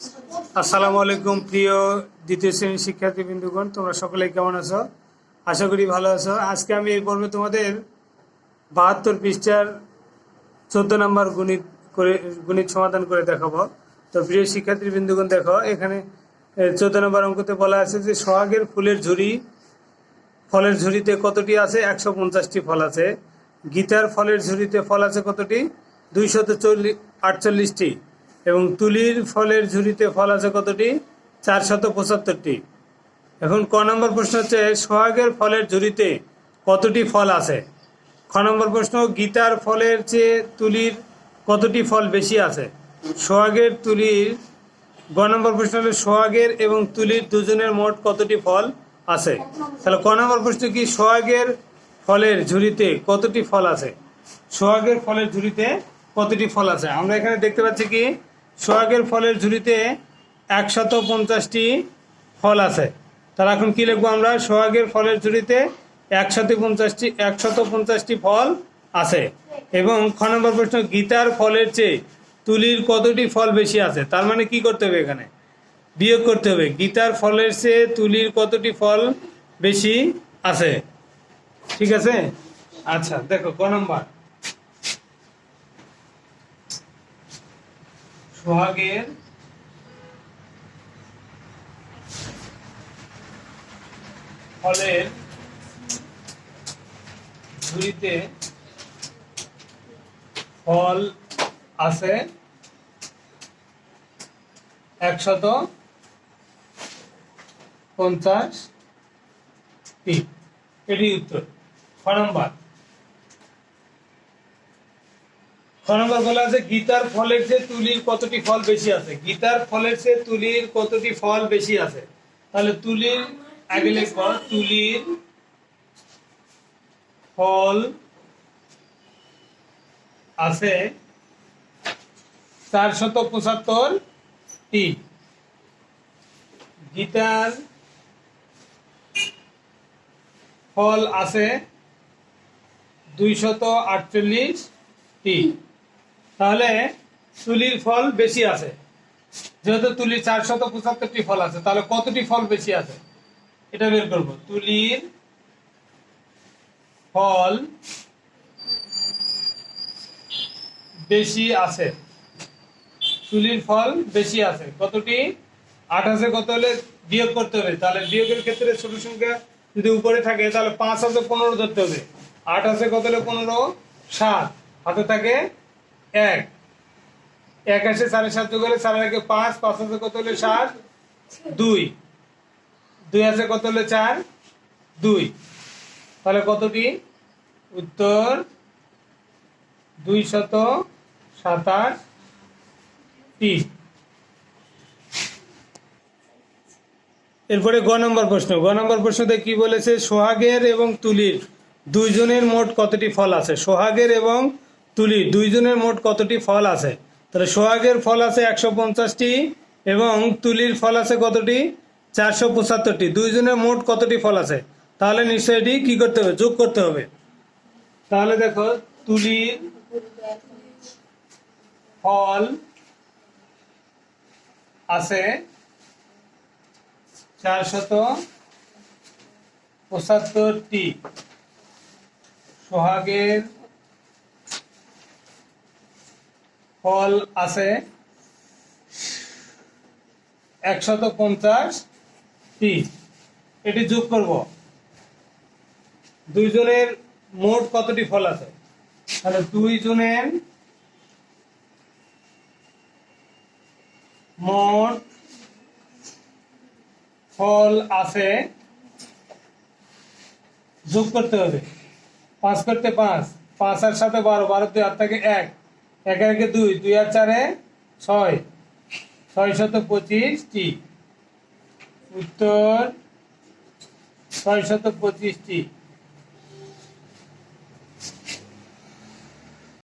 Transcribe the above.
আসসালামু আলাইকুম প্রিয় দ্বিতীয় শ্রেণির শিক্ষার্থী বিন্দুগণ তোমরা সকলে কেমন আছো? আশা করি ভালো আছো। আজকে আমি এই পর্বে তোমাদের বাহাত্তর পৃষ্ঠার চোদ্দ নম্বর গণিত করে, গণিত সমাধান করে দেখাবো। তো প্রিয় শিক্ষার্থী বিন্দুগণ দেখো, এখানে চোদ্দ নম্বর অঙ্কতে বলা আছে যে সোহাগের ফুলের ঝুড়ি, ফলের ঝুড়িতে কতটি আছে? একশো পঞ্চাশটি ফল আছে। গীতার ফলের ঝুড়িতে ফল আছে কতটি? দুইশত চল্লিশ আটচল্লিশটি। এবং তুলির ফলের ঝুড়িতে ফল আছে কতটি? চারশত পঁচাত্তরটি। এখন ক নম্বর প্রশ্ন হচ্ছে, সোহাগের ফলের ঝুড়িতে কতটি ফল আছে? খ নম্বর প্রশ্ন, গীতার ফলের চেয়ে তুলির কতটি ফল বেশি আছে? সোহাগের তুলির, গ নম্বর প্রশ্ন হলো, সোহাগের এবং তুলির দুজনের মোট কতটি ফল আছে? তাহলে ক নম্বর প্রশ্ন কি, সোহাগের ফলের ঝুড়িতে কতটি ফল আছে? সোহাগের ফলের ঝুড়িতে কতটি ফল আছে? আমরা এখানে দেখতে পাচ্ছি কি সোহাগের ফলের ঝুড়িতে একশত পঞ্চাশটি ফল আছে। তাহলে এখন কি লিখব আমরা? সোহাগের ফলের ঝুড়িতে একশত পঞ্চাশটি একশত পঞ্চাশটি ফল আছে। এবং খ নম্বর প্রশ্ন, গীতার ফলের চেয়ে তুলির কতটি ফল বেশি আছে? তার মানে কি করতে হবে এখানে? বিয়োগ করতে হবে। গীতার ফলের চেয়ে তুলির কতটি ফল বেশি আছে? ঠিক আছে? আচ্ছা দেখো, ক নম্বর। সোহাগের ফলের ঝুড়িতে ফল আছে একশত পঞ্চাশ এটি উত্তর। খ নম্বর খ নম্বর বলা আছে, গীতার ফলের চেয়ে তুলির কতটি ফল বেশি আছে? গীতার ফলের চেয়ে তুলির কতটি ফল বেশি আছে? তাহলে তুলির আগে লিখব তুলির ফল আছে চারশত পঁচাত্তর টি। গীতার ফল আছে দুইশত আটচল্লিশ টি। তাহলে তুলির ফল বেশি আছে। যেহেতু তুলির চারশত পঁচাত্তরটি ফল আছে, তাহলে কতটি ফল বেশি আছে? এটা বের করব। তুলির ফল বেশি আছে। তুলির ফল বেশি আছে। কতটি? আঠাশে কত হলে বিয়োগ করতে হবে। তাহলে বিয়োগের ক্ষেত্রে ছোট সংখ্যা যদি উপরে থাকে, তাহলে পাঁচ হাতে পনেরো ধরতে হবে। আঠাশে কত হলে পনেরো? সাত। হাতে থাকে এক। এক আসে সাড়ে সাত যোগ হলে সাড়ে একে পাঁচ পাঁচ হাতে কত হলে সাত? দুই। দুই আছে কত হলে চার? দুই। তাহলে কতটি উত্তর দুই শত টি। এরপরে গ নম্বর প্রশ্ন। গ নম্বর প্রশ্নতে কি বলেছে? সোহাগের এবং তুলির দুইজনের মোট কতটি ফল আছে? সোহাগের এবং তুলির দুইজনের মোট কতটি ফল আছে? তাহলে সোহাগের ফল আছে একশো পঞ্চাশটি এবং তুলির ফল আছে কতটি? চারশো পঁচাত্তরটি। দুইজনের মোট কতটি ফল আছে? তাহলে নিশ্চয়ই এটি কি করতে হবে? যোগ করতে হবে। তাহলে দেখো, তুলির ফল আছে চারশত পঁচাত্তরটি। সোহাগের ফল আছে একশত পঞ্চাশ টি এটি যোগ করব। দুইজনের মোট কতটি ফল আছে? তাহলে দুইজনের মোট ফল আছে যোগ করতে হবে। পাঁচ করতে পাঁচ পাঁচ আর সাথে বারো বারো দুই আট থেকে এক। এক একে দুই দুই আর চারে ছয়। ছয় শত পঁচিশটি উত্তর ছয় শত পঁচিশটি